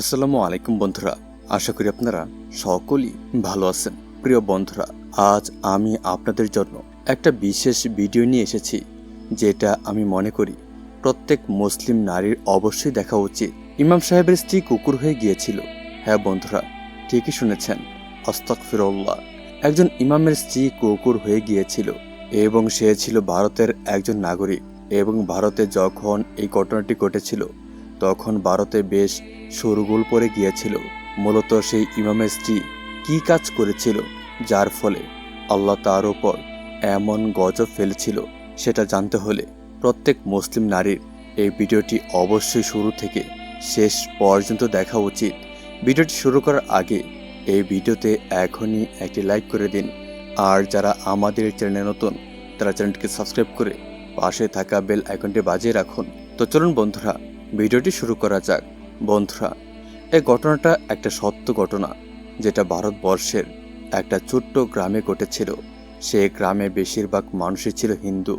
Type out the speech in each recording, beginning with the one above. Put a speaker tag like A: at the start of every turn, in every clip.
A: আসসালামু আলাইকুম বন্ধুরা। আশা করি আপনারা সকলেই ভালো আছেন। প্রিয় বন্ধুরা, আজ আমি আপনাদের জন্য একটা বিশেষ ভিডিও নিয়ে এসেছি, যেটা আমি মনে করি প্রত্যেক মুসলিম নারীর অবশ্যই দেখা উচিত। ইমাম সাহেবের স্ত্রী কুকুর হয়ে গিয়েছিল। হ্যাঁ বন্ধুরা, ঠিকই শুনেছেন। অস্তক ফিরল্লাহ একজন ইমামের স্ত্রী কুকুর হয়ে গিয়েছিল এবং সে ছিল ভারতের একজন নাগরিক এবং ভারতে যখন এই ঘটনাটি ঘটেছিল তখন ভারতে বেশ শোরগোল পড়ে গিয়েছিল। মূলত সেই ইমামের স্ত্রী কি কাজ করেছিল, যার ফলে আল্লাহ তার ওপর এমন গজব ফেলেছিল সেটা জানতে হলে প্রত্যেক মুসলিম নারীর এই ভিডিওটি অবশ্যই শুরু থেকে শেষ পর্যন্ত দেখা উচিত। ভিডিওটি শুরু করার আগে এই ভিডিওতে এখনই একটি লাইক করে দিন। আর যারা আমাদের চ্যানেলে নতুন, তারা চ্যানেলটিকে সাবস্ক্রাইব করে পাশে থাকা বেল আইকনটি বাজিয়ে রাখুন। তো চলুন বন্ধুরা ভিডিওটি শুরু করা যাক। বন্ধুরা, এই ঘটনাটা একটা সত্য ঘটনা যেটা ভারতবর্ষের একটা ছোট্ট গ্রামে ঘটেছিল। সে গ্রামে বেশিরভাগ মানুষই ছিল হিন্দু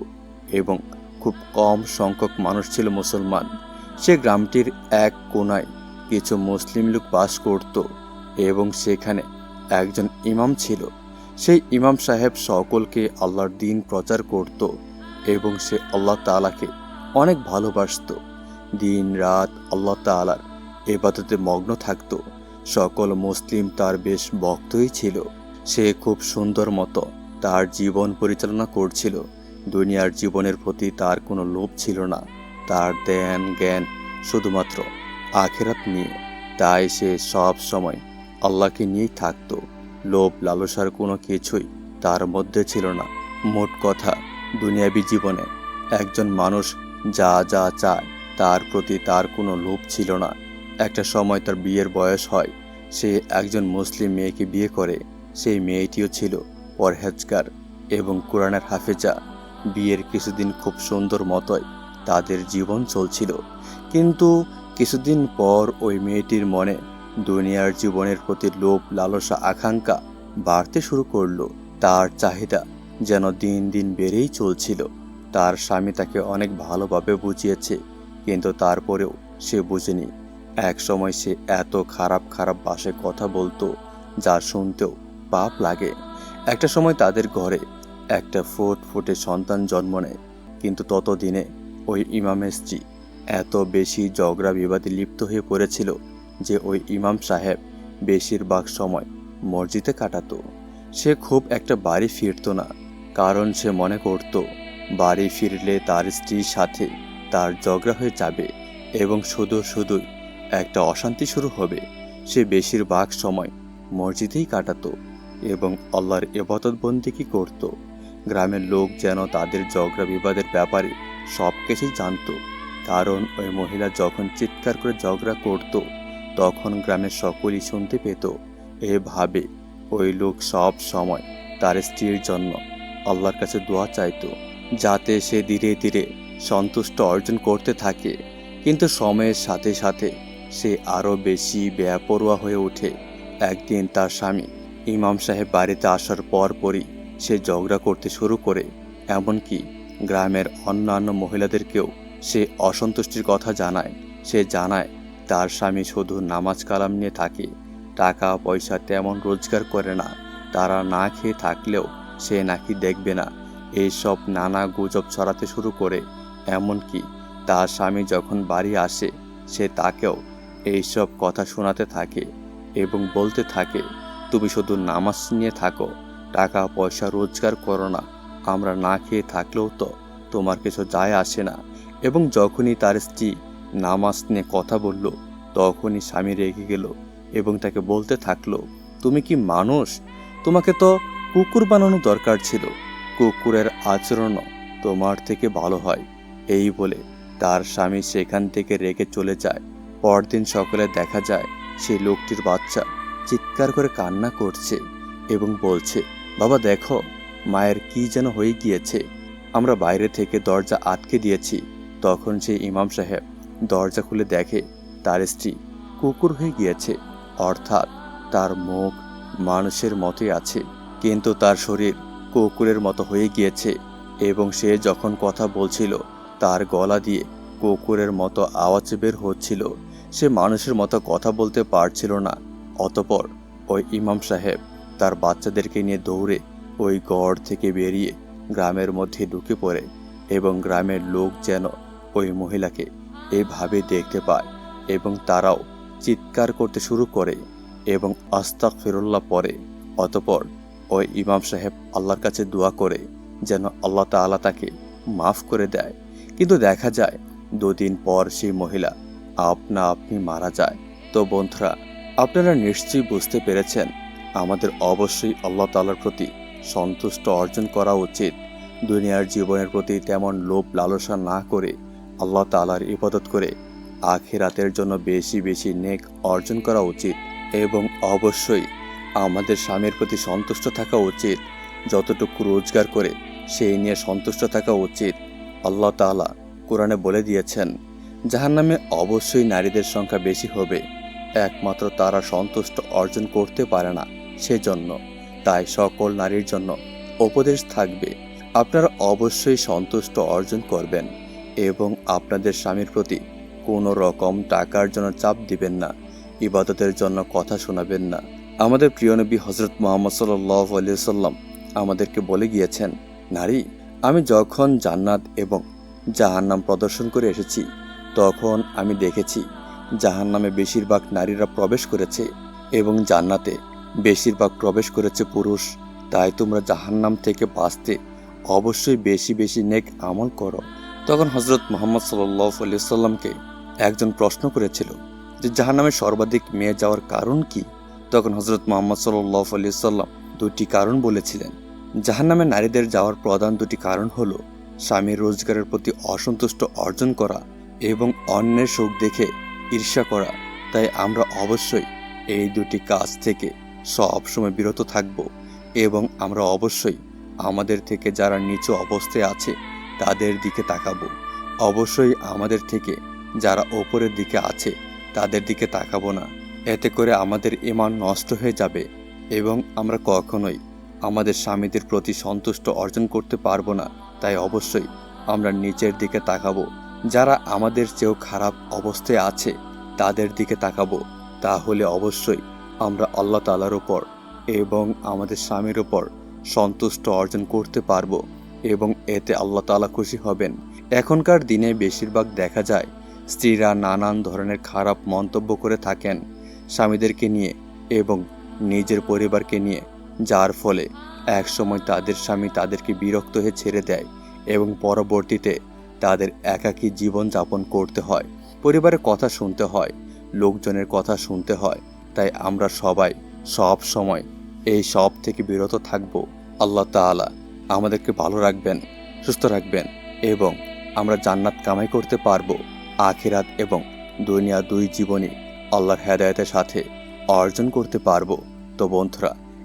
A: এবং খুব কম সংখ্যক মানুষ ছিল মুসলমান। সে গ্রামটির এক কোনায় কিছু মুসলিম লোক বাস করত এবং সেখানে একজন ইমাম ছিল। সেই ইমাম সাহেব সকলকে আল্লাহর দিন প্রচার করত এবং সে আল্লাহ তালাকে অনেক ভালোবাসত। দিন, রাত আল্লাহ তাআলার এবাদতে মগ্ন থাকত। সকল মুসলিম তার বেশ ভক্তই ছিল। সে খুব সুন্দর মতো তার জীবন পরিচালনা করছিল। দুনিয়ার জীবনের প্রতি তার কোনো লোভ ছিল না। তার ধ্যান, জ্ঞান শুধুমাত্র আখেরাত নিয়ে। তাই সে সব সময় আল্লাহকে নিয়েই থাকত। লোভ, লালসার কোনো কিছুই তার মধ্যে ছিল না। মোট কথা, দুনিয়াবী জীবনে একজন মানুষ যা যা চায় তার প্রতি তার কোনো লোভ ছিল না। একটা সময় তার বিয়ের বয়স হয়। সে একজন মুসলিম মেয়েকে বিয়ে করে। সেই মেয়েটিও ছিল পরহেজগার এবং কোরআনের হাফেজা। বিয়ের কিছুদিন খুব সুন্দর মতোই তাদের জীবন চলছিল। কিন্তু কিছুদিন পর ওই মেয়েটির মনে দুনিয়ার জীবনের প্রতি লোভ, লালসা, আকাঙ্ক্ষা বাড়তে শুরু করল। তার চাহিদা যেন দিন দিন বেড়েই চলছিল। তার স্বামী তাকে অনেক ভালোভাবে বুঝিয়েছে। কিন্তু তারপরেও সে বুঝেনি। এক সময় সে এত খারাপ খারাপ বাসে কথা বলতো, যা শুনতেও পাপ লাগে। একটা সময় তাদের ঘরে একটা ফুট ফুটে সন্তান জন্ম নেয়, কিন্তু ততদিনে ওই ইমামের স্ত্রী এত বেশি ঝগড়া বিবাদে লিপ্ত হয়ে পড়েছিল যে ওই ইমাম সাহেব বেশিরভাগ সময় মসজিদে কাটাতো। সে খুব একটা বাড়ি ফিরতো না, কারণ সে মনে করত বাড়ি ফিরলে তার স্ত্রীর সাথে তার ঝগড়া হয়ে যাবে এবং শুধু শুধুই একটা অশান্তি শুরু হবে। সে বেশিরভাগ সময় মসজিদেই কাটাতো এবং আল্লাহর এবাদত বন্দিকি করত? গ্রামের লোক যেন তাদের ঝগড়া বিবাদের ব্যাপারে সব কিছুই জানত। কারণ ওই মহিলা যখন চিৎকার করে ঝগড়া করত, তখন গ্রামের সকলেই শুনতে পেত। এভাবে ওই লোক সব সময় তার স্ত্রীর জন্য আল্লাহর কাছে দোয়া চাইতো, যাতে সে ধীরে ধীরে সন্তুষ্ট অর্জন করতে থাকে, কিন্তু সময়ের সাথে সাথে সে আরও বেশি বেপরোয়া হয়ে ওঠে। একদিন তার স্বামী ইমাম সাহেব বাড়িতে আসার পর পরই সে ঝগড়া করতে শুরু করে, এমনকি গ্রামের অন্যান্য মহিলাদেরকেও সে অসন্তুষ্টির কথা জানায়। সে জানায়, তার স্বামী শুধু নামাজ কালাম নিয়ে থাকে, টাকা, পয়সা তেমন রোজগার করে না, তারা না খেয়ে থাকলেও সে নাকি দেখবে না। এইসব নানা গুজব ছড়াতে শুরু করে এমনকি তার স্বামী যখন বাড়ি আসে, সে তাকেও এইসব কথা শোনাতে থাকে এবং বলতে থাকে, তুমি শুধু নামাজ নিয়ে থাকো, টাকা, পয়সা রোজগার করো না, আমরা না খেয়ে থাকলেও তো তোমার কিছু যায় আসে না। এবং যখনই তার স্ত্রী নামাজ নিয়ে কথা বলল, তখনই স্বামী রেগে গেল এবং তাকে বলতে থাকল, তুমি কি মানুষ? তোমাকে তো কুকুর বানানো দরকার ছিল। কুকুরের আচরণও তোমার থেকে ভালো হয়। এই বলে তার স্বামী সেখান থেকে রেগে চলে যায়। পরদিন সকালে দেখা যায় সেই লোকটির বাচ্চা চিৎকার করে কান্না করছে এবং বলছে, বাবা, দেখো, মায়ের কি যেন হয়ে গিয়েছে। আমরা বাইরে থেকে দরজা আটকে দিয়েছি। তখন সেই ইমাম সাহেব দরজা খুলে দেখে তার স্ত্রী কুকুর হয়ে গিয়েছে, অর্থাৎ তার মুখ মানুষের মতোই আছে, কিন্তু তার শরীর কুকুরের মতো হয়ে গিয়েছে এবং সে যখন কথা বলছিল তার গলা দিয়ে কুকুরের মতো আওয়াজ বের হচ্ছিল। সে মানুষের মতো কথা বলতে পারছিল না। অতপর ওই ইমাম সাহেব তার বাচ্চাদেরকে নিয়ে দৌড়ে ওই গড় থেকে বেরিয়ে গ্রামের মধ্যে ঢুকে পড়ে এবং গ্রামের লোক যেন ওই মহিলাকে এভাবে দেখতে পায় এবং তারাও চিৎকার করতে শুরু করে এবং আস্তাক ফিরুল্লাহ পরে অতপর ওই ইমাম সাহেব আল্লাহর কাছে দোয়া করে যেন আল্লাহ তাআলা তাকে মাফ করে দেয়। কিন্তু দেখা যায়, দুদিন পর সেই মহিলা আপনা আপনি মারা যায়। তো বন্ধুরা, আপনারা নিশ্চয়ই বুঝতে পেরেছেন, আমাদের অবশ্যই আল্লাহ তাআলার প্রতি সন্তুষ্ট অর্জন করা উচিত। দুনিয়ার জীবনের প্রতি তেমন লোভ লালসা না করে আল্লাহ তাআলার ইবাদত করে আখিরাতের জন্য বেশি বেশি নেক অর্জন করা উচিত এবং অবশ্যই আমাদের স্বামীর প্রতি সন্তুষ্ট থাকা উচিত। যতটুকু রোজগার করে সেই নিয়ে সন্তুষ্ট থাকা উচিত। আল্লাহ তাআলা কোরআনে বলে দিয়েছেন, জাহান্নামে অবশ্যই নারীদের সংখ্যা বেশি হবে। একমাত্র তারা সন্তুষ্ট অর্জন করতে পারে না, সেজন্য। তাই সকল নারীর জন্য উপদেশ থাকবে, আপনারা অবশ্যই সন্তুষ্ট অর্জন করবেন এবং আপনাদের স্বামীর প্রতি কোনো রকম টাকার জন্য চাপ দিবেন না, ইবাদতের জন্য কথা শোনাবেন না। আমাদের প্রিয় নবী হজরত মোহাম্মদ সাল্লাহ সাল্লাম আমাদেরকে বলে গিয়েছেন, নারী আমি যখন জান্নাত এবং জাহান্নাম প্রদর্শন করে এসেছি, তখন আমি দেখেছি জাহান্নামে বেশিরভাগ নারীরা প্রবেশ করেছে এবং জান্নাতে বেশিরভাগ প্রবেশ করেছে পুরুষ। তাই তোমরা জাহান্নাম থেকে বাঁচতে অবশ্যই বেশি বেশি নেক আমল করো। তখন হজরত মোহাম্মদ সাল্লাহ সাল্লামকে একজন প্রশ্ন করেছিল যে, জাহান্নামে সর্বাধিক মেয়ে যাওয়ার কারণ কি? তখন হজরত মোহাম্মদ সাল্লাহ সাল্লাম দুটি কারণ বলেছিলেন। জাহান্নামে নারীদের যাওয়ার প্রধান দুটি কারণ হল স্বামীর রোজগারের প্রতি অসন্তুষ্ট অর্জন করা এবং অন্যের সুখ দেখে ঈর্ষা করা। তাই আমরা অবশ্যই এই দুটি কাজ থেকে সবসময় বিরত থাকব এবং আমরা অবশ্যই আমাদের থেকে যারা নিচু অবস্থায় আছে তাদের দিকে তাকাবো। অবশ্যই আমাদের থেকে যারা ওপরের দিকে আছে তাদের দিকে তাকাবো না। এতে করে আমাদের ইমান নষ্ট হয়ে যাবে এবং আমরা কখনোই আমাদের স্বামীদের প্রতি সন্তুষ্ট অর্জন করতে পারব না। তাই অবশ্যই আমরা নিচের দিকে তাকাবো। যারা আমাদের চেয়েও খারাপ অবস্থায় আছে, তাদের দিকে তাকাবো। তাহলে অবশ্যই আমরা আল্লাহ তালার ওপর এবং আমাদের স্বামীর ওপর সন্তুষ্ট অর্জন করতে পারব এবং এতে আল্লাহ তালা খুশি হবেন। এখনকার দিনে বেশিরভাগ দেখা যায়, স্ত্রীরা নানান ধরনের খারাপ মন্তব্য করে থাকেন স্বামীদেরকে নিয়ে এবং নিজের পরিবারকে নিয়ে। যার ফলে একসময় তাদের স্বামী তাদেরকে বিরক্ত হয়ে ছেড়ে দেয় এবং পরবর্তীতে তাদের একাকী জীবন যাপন করতে হয়। পরিবারের কথা শুনতে হয়, লোকজনের কথা শুনতে হয়, তাই আমরা সবাই সব সময় এই সব থেকে বিরত থাকব। আল্লাহ তাআলা আমাদেরকে ভালো রাখবেন, সুস্থ রাখবেন এবং আমরা জান্নাত কামাই করতে পারব। আখিরাত এবং দুনিয়া দুই জীবনই আল্লাহর হেদায়তের সাথে অর্জন করতে পারব। তো বন্ধুরা